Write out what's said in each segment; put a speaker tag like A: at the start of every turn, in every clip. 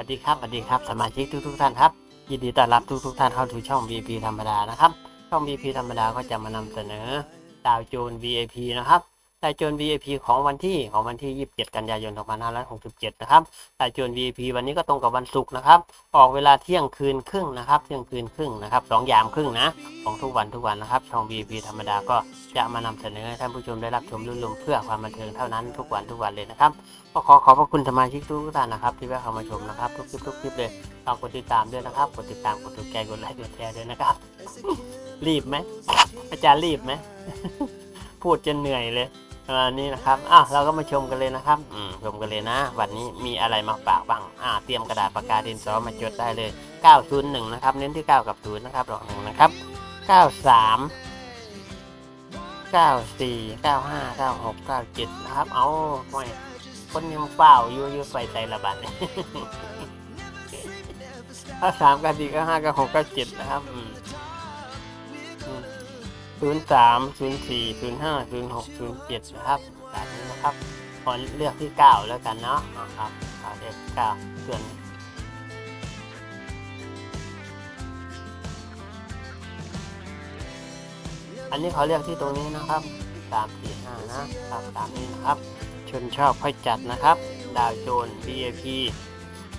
A: วัสดีครับสวัสดีครับสมาชิกทุกทุกๆท่านครับยินดีต้อนรับทุกทุกๆท่านเข้าสู่ช่อง VP ธรรมดานะครับ ช่อง VP ธรรมดาก็จะมานำเสนอดาวโจน VIP นะครับ ดาวโจน VIP ของวันที่ของวันที่ 27 กันยายน 2567 นะครับดาวโจน VIP วันนี้ก็ตรงกับวันศุกร์นะครับ ออกเวลาเที่ยงคืนครึ่งนะครับ เที่ยงคืนครึ่งนะครับสองยามครึ่งนะ ของทุกวันทุกวันนะครับ ช่อง VIP ธรรมดาก็จะมานำเสนอให้ท่านผู้ชมได้รับชมรุ่นลมเพื่อความบันเทิงเท่านั้นทุกวันทุกวันเลยนะครับ ก็ขอขอบพระคุณสมาชิกทุกท่านนะครับ ที่แวะเข้ามาชมนะครับทุกคลิปทุกคลิปเลยฝากกดติดตามด้วยนะครับ กดติดตาม กดถูกใจ กดไลค์ กดแชร์ด้วยนะครับ รีบไหมอาจารย์รีบไหมพูดจนเหนื่อยเลย ประมาณนี้นะครับอะเราก็มาชมกันเลยนะครับอืมชมกันเลยนะ วันนี้มีอะไรมาฝากบ้างอ่าเตรียมกระดาษปากกาดินสอมาจดได้เลย 901 นะครับ เน้นที่ 9 กับ0นะครับรองหนึ่งนะครับ 93 94 95 96 97 นะครับ เอาไม่คนยังเฝ้าอยู่อยู่ไฟใจระบาดเนี่ยถ้าสามกับสี่ก็ห้ากับหกก็เจ็ดนะครับ ศูนย์สามศูนย์สี่ศูนย์ห้าศูนย์หกศูนย์เจ็ดนะครับแบบนี้นะครับขอเลือกที่เก้าแล้วกันเนาะอ่าครับขอเลือกเก้าส่วนอันนี้เขาเลือกที่ตรงนี้นะครับสามสี่ห้านะครับตามนี้นะครับ ชนชอบค่อยจัดนะครับ ดาวโจน VIP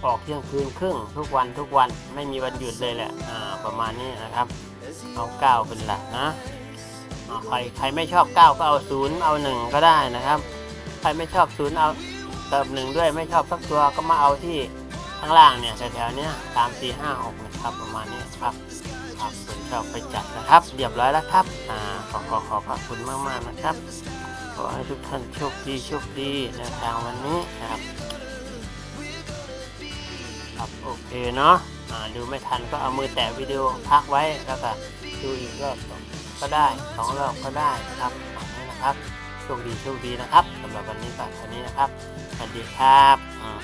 A: ออกเที่ยงคืนครึ่งทุกวันทุกวันไม่มีวันหยุดเลยแหละ อ่า ประมาณนี้นะครับ เอาเก้าเป็นหลักนะ ใครใครไม่ชอบเก้าก็เอาศูนย์เอาหนึ่งก็ได้นะครับ ใครไม่ชอบศูนย์เอาเติมหนึ่งด้วยไม่ชอบสักตัวก็มาเอาที่ข้างล่างเนี่ยแถวๆเนี้ยสามสี่ห้าหกนะครับประมาณนี้ครับครับคนชอบไปจัดนะครับเรียบร้อยแล้วครับอ่าขอขอขอขอบคุณมากๆนะครับ ขอให้ทุกท่านโชคดีโชคดีในทางวันนี้นะครับครับโอเคเนาะอ่าดูไม่ทันก็เอามือแตะวิดีโอพักไว้แล้วก็ดูอีกรอบ ก็ได้สองรอบก็ได้นะครับแบบนี้นะครับโชคดีโชคดีนะครับสำหรับวันนี้ก็เท่านี้นะครับสวัสดีครับอืม